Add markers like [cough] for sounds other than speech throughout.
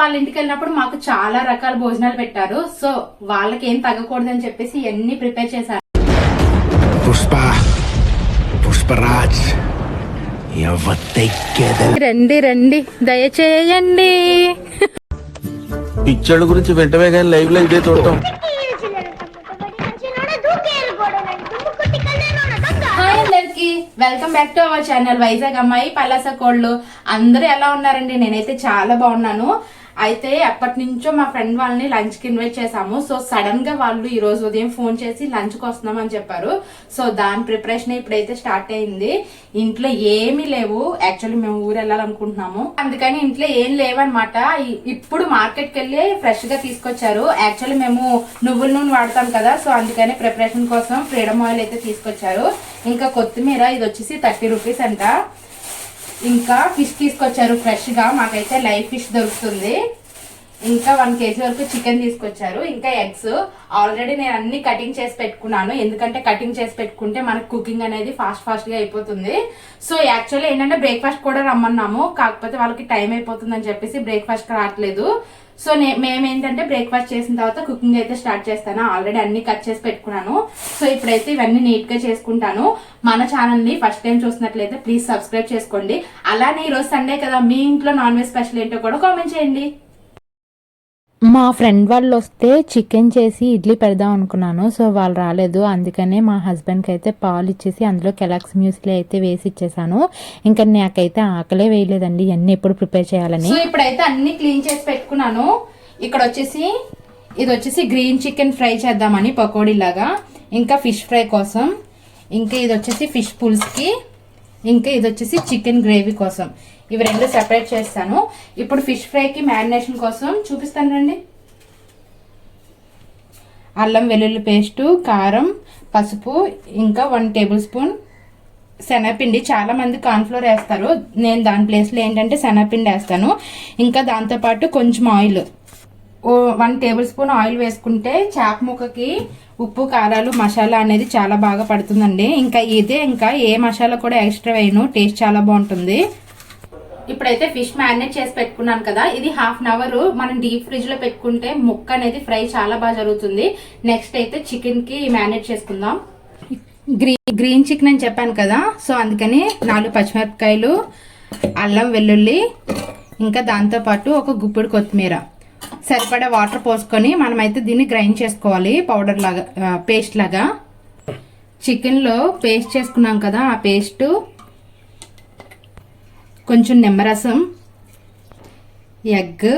వాళ్ళ ఇంటికి వెళ్ళినప్పుడు మాకు చాలా రకాల భోజనాలు పెట్టారు. సో వాళ్ళకి ఏం తగ్గకూడదని చెప్పేసి ఇవన్నీ ప్రిపేర్ చేశారు. పుష్ప పుష్పరాజ్ రండి రండి దయచేయండి. పిక్చర్ల గురించి వెంటనే కానీ లైవ్లో ఇదే చూడటం. Welcome back to our channel Vizag అమ్మాయి పలాస కోళ్ళు. అందరూ ఎలా ఉన్నారండి? నేనైతే చాలా బాగున్నాను. అయితే ఎప్పటి నుంచో మా ఫ్రెండ్ వాళ్ళని లంచ్కి ఇన్వైట్ చేశాము. సో సడన్గా వాళ్ళు ఈ రోజు ఉదయం ఫోన్ చేసి లంచ్కి వస్తున్నామని చెప్పారు. సో దాని ప్రిపరేషన్ ఇప్పుడైతే స్టార్ట్ అయింది. ఇంట్లో ఏమీ లేవు. యాక్చువల్లీ మేము ఊరు వెళ్ళాలనుకుంటున్నాము. అందుకని ఇంట్లో ఏం లేవన్నమాట. ఇప్పుడు మార్కెట్కి వెళ్ళి ఫ్రెష్గా తీసుకొచ్చారు. యాక్చువల్లీ మేము నువ్వుల నూనె వాడతాం కదా సో అందుకని ప్రిపరేషన్ కోసం ఫ్రీడమ్ ఆయిల్ అయితే తీసుకొచ్చారు. ఇంకా కొత్తిమీర ఇది వచ్చేసి థర్టీ రూపీస్ అంట. ఇంకా ఫిష్ తీసుకొచ్చారు ఫ్రెష్గా మాకైతే లైవ్ ఫిష్ దొరుకుతుంది. ఇంకా వన్ కేజీ వరకు చికెన్ తీసుకొచ్చారు. ఇంకా ఎగ్స్. ఆల్రెడీ నేను అన్ని కటింగ్ చేసి పెట్టుకున్నాను. ఎందుకంటే కటింగ్ చేసి పెట్టుకుంటే మనకు కుకింగ్ అనేది ఫాస్ట్ ఫాస్ట్గా అయిపోతుంది. సో యాక్చువల్లీ ఏంటంటే బ్రేక్ఫాస్ట్ కూడా రమ్మన్నాము. కాకపోతే వాళ్ళకి టైం అయిపోతుందని చెప్పేసి బ్రేక్ఫాస్ట్ రావట్లేదు. సో నే మేమేంటంటే బ్రేక్ఫాస్ట్ చేసిన తర్వాత కుకింగ్ అయితే స్టార్ట్ చేస్తాను. ఆల్రెడీ అన్ని కట్ చేసి పెట్టుకున్నాను. సో ఇప్పుడైతే ఇవన్నీ నీట్గా చేసుకుంటాను. మన ఛానల్ని ఫస్ట్ టైం చూసినట్లయితే ప్లీజ్ సబ్స్క్రైబ్ చేసుకోండి. అలానే ఈ రోజు సండే కదా మీ ఇంట్లో నాన్ వెజ్ స్పెషల్ ఏంటో కూడా కామెంట్ చేయండి. మా ఫ్రెండ్ వాళ్ళు వస్తే చికెన్ చేసి ఇడ్లీ పెడదాం అనుకున్నాను సో వాళ్ళు రాలేదు. అందుకనే మా హస్బెండ్కి అయితే పాలు ఇచ్చేసి అందులో కెలాక్స్ మ్యూస్లీ అయితే వేసి ఇచ్చేసాను. ఇంకా నాకైతే ఆకలే వేయలేదండి ఇవన్నీ ఎప్పుడు ప్రిపేర్ చేయాలని. సో ఇప్పుడైతే అన్ని క్లీన్ చేసి పెట్టుకున్నాను. ఇక్కడ వచ్చేసి ఇది వచ్చేసి గ్రీన్ చికెన్ ఫ్రై చేద్దామని పకోడీ లాగా ఇంకా ఫిష్ ఫ్రై కోసం. ఇంకా ఇది వచ్చేసి ఫిష్ పుల్స్కి. ఇంకా ఇది వచ్చేసి చికెన్ గ్రేవీ కోసం. ఇవి రెండు సెపరేట్ చేస్తాను. ఇప్పుడు ఫిష్ ఫ్రైకి మ్యారినేషన్ కోసం చూపిస్తాను రండి. అల్లం వెల్లుల్లి పేస్టు కారం పసుపు ఇంకా వన్ టేబుల్ స్పూన్ శనగపిండి. చాలామంది కార్న్ఫ్లోర్ వేస్తారు. నేను దాని ప్లేస్లో ఏంటంటే శనగపిండి వేస్తాను. ఇంకా దాంతోపాటు కొంచెం oil one tablespoon oil వేసుకుంటే చేప ముక్కకి ఉప్పు కారాలు మసాలా అనేది చాలా బాగా పడుతుందండి. ఇంకా ఇదే ఇంకా ఏ మసాలా కూడా ఎక్స్ట్రా వేయను. టేస్ట్ చాలా బాగుంటుంది. ఇప్పుడైతే ఫిష్ మ్యారినేట్ చేసి పెట్టుకున్నాను కదా. ఇది హాఫ్ అన్ అవర్ మనం డీప్ ఫ్రిడ్జ్లో పెట్టుకుంటే ముక్క అనేది ఫ్రై చాలా బాగా జరుగుతుంది. నెక్స్ట్ అయితే చికెన్కి మ్యారినేట్ చేసుకుందాం. గ్రీన్ గ్రీన్ చికెన్ అని చెప్పాను కదా. సో అందుకని నాలుగు పచ్చిమిరపకాయలు అల్లం వెల్లుల్లి ఇంకా దాంతోపాటు ఒక గుప్పుడు కొత్తిమీర. సరిపడా వాటర్ పోసుకొని మనమైతే దీన్ని గ్రైండ్ చేసుకోవాలి పౌడర్ లాగా పేస్ట్ లాగా. చికెన్లో పేస్ట్ చేసుకున్నాం కదా ఆ పేస్టు. కొంచెం నిమ్మరసం ఎగ్.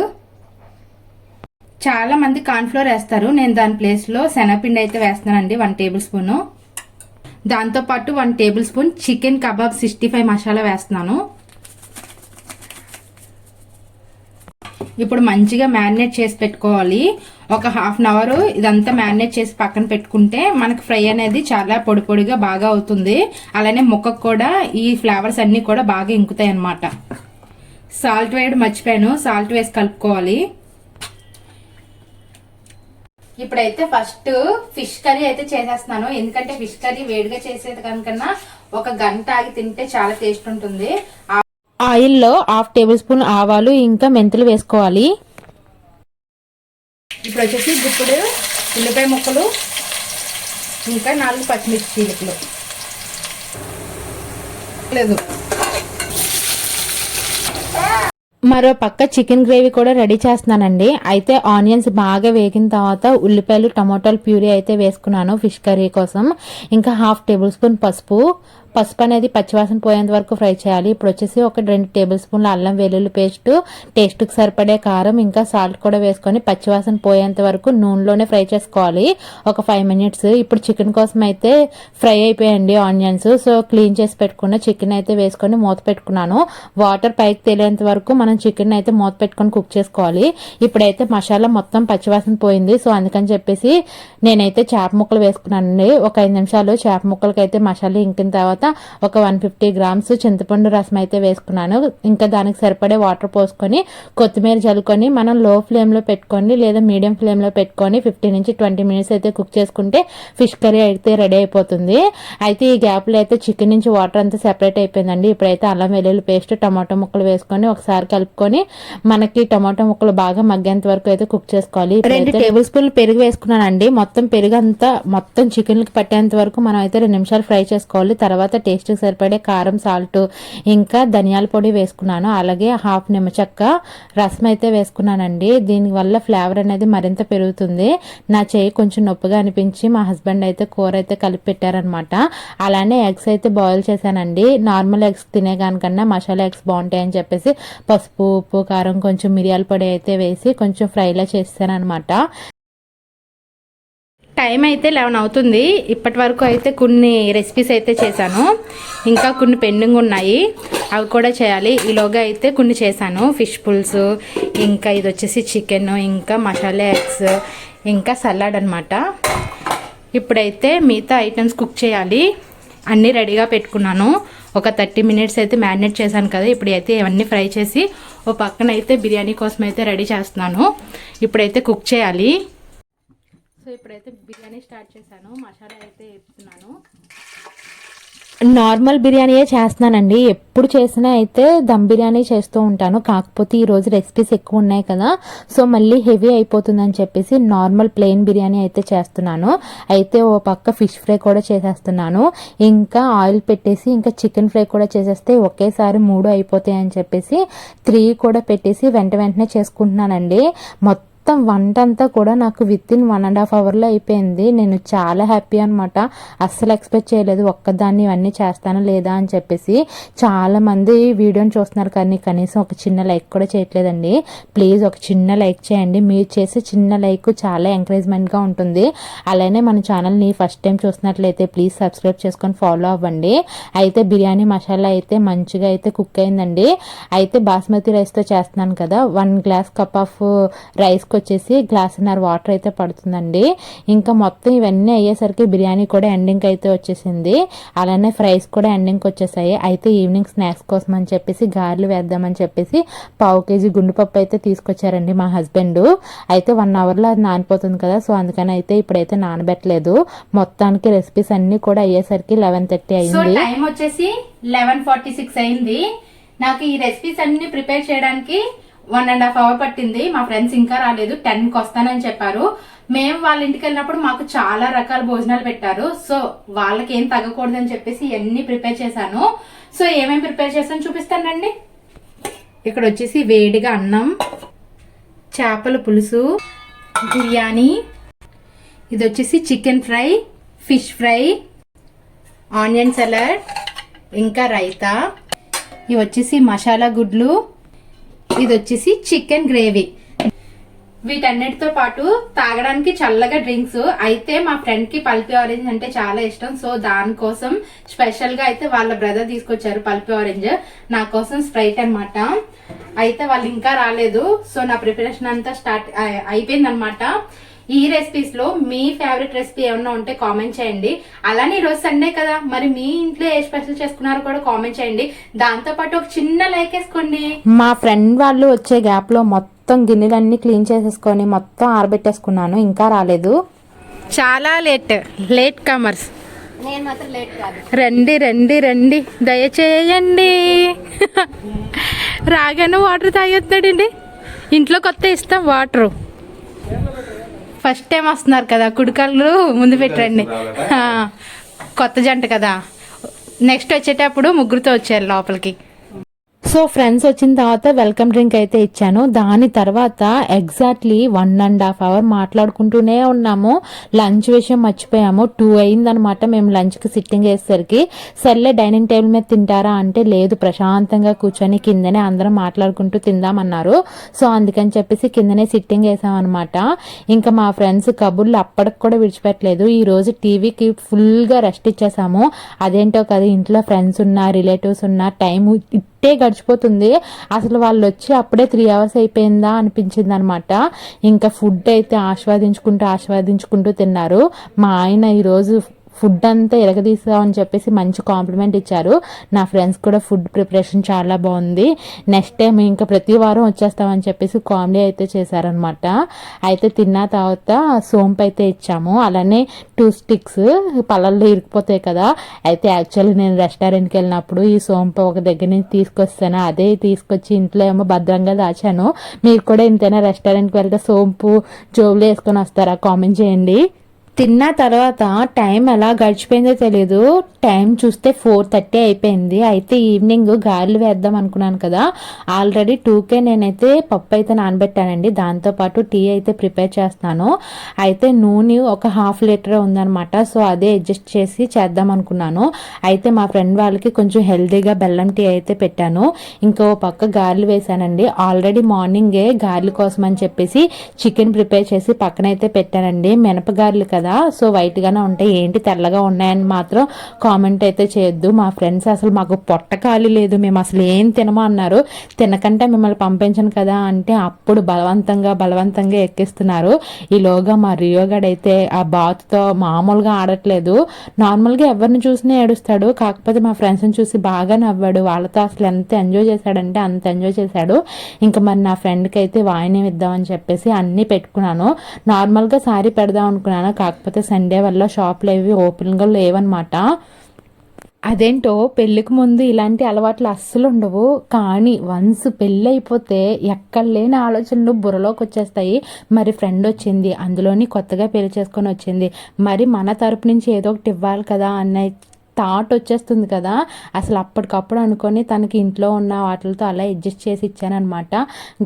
చాలా మంది కార్న్ఫ్లోర్ వేస్తారు. నేను దాని ప్లేస్లో శనగపిండి అయితే వేస్తున్నానండి వన్ టేబుల్ స్పూను. దాంతోపాటు one tablespoon chicken kebab sixty five masala వేస్తున్నాను. ఇప్పుడు మంచిగా మ్యారినేట్ చేసి పెట్టుకోవాలి. ఒక హాఫ్ అన్ అవర్ ఇదంతా మ్యారినేట్ చేసి పక్కన పెట్టుకుంటే మనకు ఫ్రై అనేది చాలా పొడి పొడిగా బాగా అవుతుంది. అలానే ముక్కకు కూడా ఈ ఫ్లేవర్స్ అన్నీ కూడా బాగా ఇంకుతాయి అన్నమాట. సాల్ట్ వేయడం మర్చిపోయాను. సాల్ట్ వేసి కలుపుకోవాలి. ఇప్పుడైతే ఫస్ట్ ఫిష్ కర్రీ అయితే చేసేస్తున్నాను. ఎందుకంటే ఫిష్ కర్రీ వేడిగా చేసేది కనుకన్నా ఒక గంట ఆగి తింటే చాలా టేస్ట్ ఉంటుంది. ఆయిల్లో హాఫ్ టేబుల్ స్పూన్ ఆవాలు ఇంకా మెంతులు వేసుకోవాలి. ఇప్పుడు వచ్చేసి గుప్పుడు ఉల్లిపాయ ముక్కలు ఇంకా నాలుగు పచ్చిమిర్చి చీలికలు. లేదు. మరో పక్క చికెన్ గ్రేవీ కూడా రెడీ చేస్తున్నానండి. అయితే ఆనియన్స్ బాగా వేగిన తర్వాత ఉల్లిపాయలు టమాటాలు ప్యూరీ అయితే వేసుకున్నాను ఫిష్ కర్రీ కోసం. ఇంకా హాఫ్ టేబుల్ స్పూన్ పసుపు పసుపు అనేది పచ్చివాసన పోయేంత వరకు ఫ్రై చేయాలి. ఇప్పుడు వచ్చేసి ఒక రెండు టేబుల్ స్పూన్ల అల్లం వెల్లుల్లి పేస్ట్ టేస్ట్కి సరిపడే కారం ఇంకా సాల్ట్ కూడా వేసుకొని పచ్చివాసన పోయేంత వరకు నూనెలోనే ఫ్రై చేసుకోవాలి. ఒక ఫైవ్ మినిట్స్. ఇప్పుడు చికెన్ కోసం అయితే ఫ్రై అయిపోయాయండి ఆనియన్స్. సో క్లీన్ చేసి పెట్టుకున్న చికెన్ అయితే వేసుకొని మూత పెట్టుకున్నాను. వాటర్ పైకి తేలేంత వరకు మనం చికెన్ అయితే మూత పెట్టుకొని కుక్ చేసుకోవాలి. ఇప్పుడైతే మసాలా మొత్తం పచ్చివాసన పోయింది. సో అందుకని చెప్పేసి నేనైతే చేప ముక్కలు వేసుకున్నానండి. ఒక ఐదు నిమిషాలు చేప ముక్కలకి అయితే మసాలా ఇంకిన తర్వాత తర్వాత ఒక వన్ ఫిఫ్టీ గ్రామ్స్ చింతపండు రసం అయితే వేసుకున్నాను. ఇంకా దానికి సరిపడే వాటర్ పోసుకొని కొత్తిమీర చల్లుకొని మనం లో ఫ్లేమ్లో పెట్టుకొని లేదా మీడియం ఫ్లేమ్లో పెట్టుకొని ఫిఫ్టీ నుంచి ట్వంటీ మినిట్స్ అయితే కుక్ చేసుకుంటే ఫిష్ కర్రీ అయితే రెడీ అయిపోతుంది. అయితే ఈ గ్యాప్లో అయితే చికెన్ నుంచి వాటర్ అంతా సెపరేట్ అయిపోయిందండి. ఇప్పుడైతే అల్లం వెల్లుల్లి పేస్ట్ టమాటో ముక్కలు వేసుకొని ఒకసారి కలుపుకొని మనకి టమాటో ముక్కలు బాగా మగ్గేంత వరకు అయితే కుక్ చేసుకోవాలి. రెండు టేబుల్ స్పూన్ పెరుగు వేసుకున్నానండి. మొత్తం పెరుగు అంతా మొత్తం చికెన్కి పట్టేంత వరకు మనం అయితే రెండు నిమిషాలు ఫ్రై చేసుకోవాలి. తర్వాత టేస్ట్కి సరిపడే కారం సాల్ట్ ఇంకా ధనియాల పొడి వేసుకున్నాను. అలాగే హాఫ్ నిమ్మచక్క రసం అయితే వేసుకున్నానండి. దీనివల్ల ఫ్లేవర్ అనేది మరింత పెరుగుతుంది. నా చేయి కొంచెం నొప్పిగా అనిపించి మా హస్బెండ్ అయితే కూర అయితే కలిపి పెట్టారనమాట అలానే ఎగ్స్ అయితే బాయిల్ చేశానండి. నార్మల్ ఎగ్స్ తినేదానికన్నా మసాలా ఎగ్స్ బాగుంటాయని చెప్పేసి పసుపు ఉప్పు కారం కొంచెం మిరియాల పొడి అయితే వేసి కొంచెం ఫ్రైలా చేస్తానమాట టైం అయితే లెవెన్ అవుతుంది. ఇప్పటి వరకు అయితే కొన్ని రెసిపీస్ అయితే చేశాను. ఇంకా కొన్ని పెండింగ్ ఉన్నాయి. అవి కూడా చేయాలి. ఈలోగా అయితే కొన్ని చేశాను. ఫిష్ పుల్స్ ఇంకా ఇది వచ్చేసి చికెన్ ఇంకా మసాలా ఎగ్స్ ఇంకా సలాడ్ అనమాట ఇప్పుడైతే మిగతా ఐటమ్స్ కుక్ చేయాలి. అన్నీ రెడీగా పెట్టుకున్నాను. ఒక థర్టీ మినిట్స్ అయితే మ్యారినేట్ చేశాను కదా. ఇప్పుడు అయితే ఇవన్నీ ఫ్రై చేసి ఓ పక్కన అయితే బిర్యానీ కోసం అయితే రెడీ చేస్తున్నాను. ఇప్పుడైతే కుక్ చేయాలి. ఇప్పుడైతే బిర్యానీ స్టార్ట్ చేశాను. మసాలా అయితే వేస్తున్నాను. నార్మల్ బిర్యానీయే చేస్తున్నానండి. ఎప్పుడు చేసినా అయితే దమ్ బిర్యానీ చేస్తూ ఉంటాను. కాకపోతే ఈరోజు రెసిపీస్ ఎక్కువ ఉన్నాయి కదా. సో మళ్ళీ హెవీ అయిపోతుందని చెప్పేసి నార్మల్ ప్లెయిన్ బిర్యానీ అయితే చేస్తున్నాను. అయితే ఓ పక్క ఫిష్ ఫ్రై కూడా చేసేస్తున్నాను. ఇంకా ఆయిల్ పెట్టేసి ఇంకా చికెన్ ఫ్రై కూడా చేసేస్తే ఒకేసారి మూడు అయిపోతాయి అని చెప్పేసి త్రీ కూడా పెట్టేసి వెంట వెంటనే చేసుకుంటున్నానండి. మొత్తం మొత్తం వంట అంతా కూడా నాకు within one and half అవర్లో అయిపోయింది. నేను చాలా హ్యాపీ అనమాట అస్సలు ఎక్స్పెక్ట్ చేయలేదు ఒక్కదాన్ని ఇవన్నీ చేస్తానా లేదా అని చెప్పేసి. చాలామంది వీడియోని చూస్తున్నారు కానీ కనీసం ఒక చిన్న లైక్ కూడా చేయట్లేదండి. ప్లీజ్ ఒక చిన్న లైక్ చేయండి. మీరు చేసే చిన్న లైక్ చాలా ఎంకరేజ్మెంట్గా ఉంటుంది. అలానే మన ఛానల్ని ఫస్ట్ టైం చూసినట్లయితే ప్లీజ్ సబ్స్క్రైబ్ చేసుకొని ఫాలో అవ్వండి. అయితే బిర్యానీ మసాలా అయితే మంచిగా అయితే కుక్ అయిందండి. అయితే బాస్మతి రైస్తో చేస్తున్నాను కదా. One glass cup of rice రైస్కి వచ్చేసి గ్లాసున్నర వాటర్ అయితే పడుతుందండి. ఇంకా మొత్తం ఇవన్నీ అయ్యేసరికి బిర్యానీ కూడా ఎండింగ్ అయితే వచ్చేసింది. అలానే ఫ్రైస్ కూడా ఎండింగ్కి వచ్చేసాయి. అయితే ఈవినింగ్ స్నాక్స్ కోసం అని చెప్పేసి గారెలు వేద్దామని చెప్పేసి పావు కేజీ గుండుపప్పు అయితే తీసుకొచ్చారండి మా హస్బెండ్ అయితే వన్ అవర్లో అది నానిపోతుంది కదా సో అందుకని అయితే ఇప్పుడైతే నానబెట్టలేదు. మొత్తానికి రెసిపీస్ అన్నీ కూడా అయ్యేసరికి లెవెన్ థర్టీ అయింది. టైం వచ్చేసి లెవెన్ ఫార్టీ సిక్స్ అయింది. నాకు ఈ రెసిపీస్ అన్ని ప్రిపేర్ చేయడానికి వన్ అండ్ హాఫ్ అవర్ పట్టింది. మా ఫ్రెండ్స్ ఇంకా రాలేదు. టెన్కి వస్తానని చెప్పారు. మేము వాళ్ళ ఇంటికి వెళ్ళినప్పుడు మాకు చాలా రకాల భోజనాలు పెట్టారు. సో వాళ్ళకి ఏం తగ్గకూడదని చెప్పేసి ఇవన్నీ ప్రిపేర్ చేశాను. సో ఏమేమి ప్రిపేర్ చేశాను చూపిస్తానండి. ఇక్కడ వచ్చేసి వేడిగా అన్నం చేపల పులుసు బిర్యానీ ఇది వచ్చేసి chicken fry fish fry onion salad ఇంకా రైతా ఇవి వచ్చేసి మసాలా గుడ్లు ఇది వచ్చేసి చికెన్ గ్రేవీ. వీటన్నిటితో పాటు తాగడానికి చల్లగా డ్రింక్స్. అయితే మా ఫ్రెండ్కి పల్పి ఆరెంజ్ అంటే చాలా ఇష్టం. సో దానికోసం స్పెషల్గా అయితే వాళ్ళ బ్రదర్ తీసుకొచ్చారు పల్పి ఆరెంజ్. నా కోసం స్ప్రైట్ అన్నమాట. అయితే వాళ్ళు ఇంకా రాలేదు. సో నా ప్రిపరేషన్ అంతా స్టార్ట్ అయిపోయింది అనమాట ఈ రెసిపీస్లో మీ ఫేవరెట్ రెసిపీ ఏమన్నా ఉంటే కామెంట్ చేయండి. అలానే ఈ రోజు సండే కదా మరి మీ ఇంట్లో ఏ స్పెషల్ చేసుకున్నారో కూడా కామెంట్ చేయండి. దాంతో పాటు ఒక చిన్న లైక్ వేసుకోండి. మా ఫ్రెండ్ వాళ్ళు వచ్చే గ్యాప్లో మొత్తం గిన్నెలన్నీ క్లీన్ చేసేసుకొని మొత్తం ఆరబెట్టేసుకున్నాను ఇంకా రాలేదు. చాలా లేట్ లేట్ కమర్స్ నేను మాత్రం లేట్ కాదు. రండి రండి రండి. దయచేయండి. [laughs] రాగానే వాటర్ తాగేస్తాడండి ఇంట్లో కొత్త ఇస్తాం వాటరు ఫస్ట్ టైం వస్తున్నారు కదా కుడికాళ్ళు ముందు పెట్టండి. కొత్త జంట కదా. నెక్స్ట్ వచ్చేటప్పుడు ముగ్గురుతో వచ్చారు లోపలికి. సో ఫ్రెండ్స్ వచ్చిన తర్వాత వెల్కమ్ డ్రింక్ అయితే ఇచ్చాను. దాని తర్వాత exactly one and half hour మాట్లాడుకుంటూనే ఉన్నాము. లంచ్ విషయం మర్చిపోయాము. టూ అయిందనమాట మేము లంచ్కి సిట్టింగ్ వేసేసరికి సర్లే డైనింగ్ టేబుల్ మీద తింటారా అంటే లేదు. ప్రశాంతంగా కూర్చొని కిందనే అందరం మాట్లాడుకుంటూ తిందామన్నారు. సో అందుకని చెప్పేసి కిందనే సిట్టింగ్ వేసామన్నమాట ఇంకా మా ఫ్రెండ్స్ కబుర్లు అప్పటికి కూడా విడిచిపెట్టలేదు. ఈ రోజు టీవీకి ఫుల్గా రెస్ట్ ఇచ్చేసాము. అదేంటో కదా ఇంట్లో ఫ్రెండ్స్ ఉన్నా రిలేటివ్స్ ఉన్నా టైం ఇట్టే గడిచిపోతుంది. అసలు వాళ్ళు వచ్చి అప్పుడే త్రీ అవర్స్ అయిపోయిందా అనిపించింది అనమాట ఇంకా ఫుడ్ అయితే ఆస్వాదించుకుంటూ ఆస్వాదించుకుంటూ తిన్నారు. మా ఆయన ఈరోజు ఫుడ్ అంతా ఎరగదీసామని చెప్పేసి మంచి కాంప్లిమెంట్ ఇచ్చారు. నా ఫ్రెండ్స్ కూడా ఫుడ్ ప్రిపరేషన్ చాలా బాగుంది. నెక్స్ట్ టైం ఇంకా ప్రతి వారం వచ్చేస్తామని చెప్పేసి కామెడీ అయితే చేశారనమాట అయితే తిన్న తర్వాత సోంపు అయితే ఇచ్చాము. అలానే టూ స్టిక్స్ పళ్ళల్లో ఇరికిపోతాయి కదా. అయితే యాక్చువల్లీ నేను రెస్టారెంట్కి వెళ్ళినప్పుడు ఈ సోంపు ఒక దగ్గర నుంచి తీసుకొస్తాను. అదే తీసుకొచ్చి ఇంట్లో ఏమో భద్రంగా దాచాను. మీరు కూడా ఇంతైనా రెస్టారెంట్కి వెళ్తే సోంపు జోబులు వేసుకొని వస్తారా? కామెంట్ చేయండి. తిన్న తర్వాత టైం ఎలా గడిచిపోయిందో తెలియదు టైం చూస్తే ఫోర్ థర్టీ అయిపోయింది. అయితే ఈవినింగ్ గారెలు వేద్దాం అనుకున్నాను కదా. ఆల్రెడీ టూకే నేనైతే పప్పు అయితే నానబెట్టానండి. దాంతోపాటు టీ అయితే ప్రిపేర్ చేస్తున్నాను. అయితే నూనె ఒక హాఫ్ లీటర్ ఉందనమాట సో అదే అడ్జస్ట్ చేసి చేద్దాం అనుకున్నాను. అయితే మా ఫ్రెండ్ వాళ్ళకి కొంచెం హెల్దీగా బెల్లం టీ అయితే పెట్టాను. ఇంకో పక్క గారెలు వేసానండి ఆల్రెడీ మార్నింగే గారెల కోసం అని చెప్పేసి చికెన్ ప్రిపేర్ చేసి పక్కనైతే పెట్టానండి. మినపగారెలు కదా. సో వైట్గానే ఉంటాయి. ఏంటి తెల్లగా ఉన్నాయని మాత్రం కామెంట్ అయితే చేయొద్దు. మా ఫ్రెండ్స్ అసలు మాకు పొట్ట ఖాళీ లేదు. మేము అసలు ఏం తినమో అన్నారు. తినకంటే మిమ్మల్ని పంపించను కదా అంటే అప్పుడు బలవంతంగా బలవంతంగా ఎక్కిస్తున్నారు. ఈలోగా మా రియోగడ్ అయితే ఆ బాతుతో మామూలుగా ఆడట్లేదు. నార్మల్గా ఎవరిని చూసినా ఏడుస్తాడు. కాకపోతే మా ఫ్రెండ్స్ని చూసి బాగా నవ్వాడు. వాళ్ళతో అసలు ఎంత ఎంజాయ్ చేశాడంటే అంత ఎంజాయ్ చేశాడు. ఇంకా మరి నా ఫ్రెండ్కి అయితే వాయినం ఇద్దామని చెప్పేసి అన్నీ పెట్టుకున్నాను. నార్మల్గా సారీ పెడదాం అనుకున్నాను. కాకపోతే సండే వల్ల షాప్లు ఏవి ఓపెన్గా లేవన్నమాట. అదేంటో పెళ్ళికి ముందు ఇలాంటి అలవాట్లు అస్సలు ఉండవు. కానీ వన్స్ పెళ్ళి అయిపోతే ఎక్కడ లేని ఆలోచనలు బుర్రలోకి వచ్చేస్తాయి. మరి ఫ్రెండ్ వచ్చింది అందులోని కొత్తగా పెళ్ళి చేసుకొని వచ్చింది. మరి మన తరపు నుంచి ఏదో ఒకటి ఇవ్వాలి కదా అన్న థాట్ వచ్చేస్తుంది కదా. అసలు అప్పటికప్పుడు అనుకొని తనకి ఇంట్లో ఉన్న వాటితో అలా అడ్జస్ట్ చేసి ఇచ్చానమాట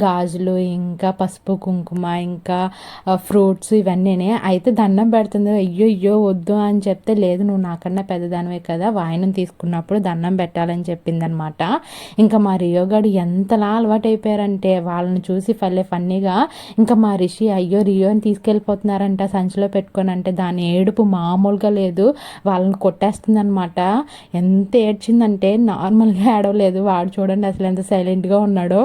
గాజులు ఇంకా పసుపు కుంకుమ ఇంకా ఫ్రూట్స్ ఇవన్నీనే. అయితే దండం పెడుతుంది అయ్యో అయ్యో వద్దు అని చెప్తే లేదు నువ్వు నాకన్నా పెద్దదానివే కదా. వాయనం తీసుకున్నప్పుడు దండం పెట్టాలని చెప్పిందనమాట ఇంకా మా రియోగాడు ఎంతలా అలవాటు అయిపోయారంటే వాళ్ళని చూసి ఫల్లే ఫన్నీగా ఇంకా మా రిషి అయ్యో రియోని తీసుకెళ్ళిపోతున్నారంట సంచిలో పెట్టుకొని అంటే దాని ఏడుపు మామూలుగా లేదు. వాళ్ళని కొట్టేస్తుంది అనమాట ఎంత ఏడ్చిందంటే నార్మల్గా ఏడవలేదు. వాడు చూడండి అసలు ఎంత సైలెంట్గా ఉన్నాడో.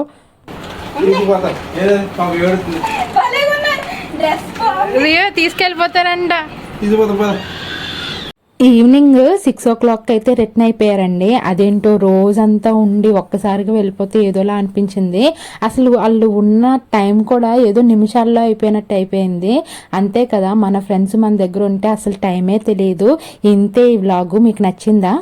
రియో తీసుకెళ్ళిపోతారంట. ఈవినింగ్ సిక్స్ ఓ క్లాక్ అయితే రిటర్న్ అయిపోయారండి. అదేంటో రోజంతా ఉండి ఒక్కసారిగా వెళ్ళిపోతే ఏదోలా అనిపించింది. అసలు వాళ్ళు ఉన్న టైం కూడా ఏదో నిమిషాల్లో అయిపోయినట్టు అయిపోయింది. అంతే కదా మన ఫ్రెండ్స్ మన దగ్గర ఉంటే అసలు టైమే తెలియదు ఇంతే ఈ వ్లాగు మీకు నచ్చిందా?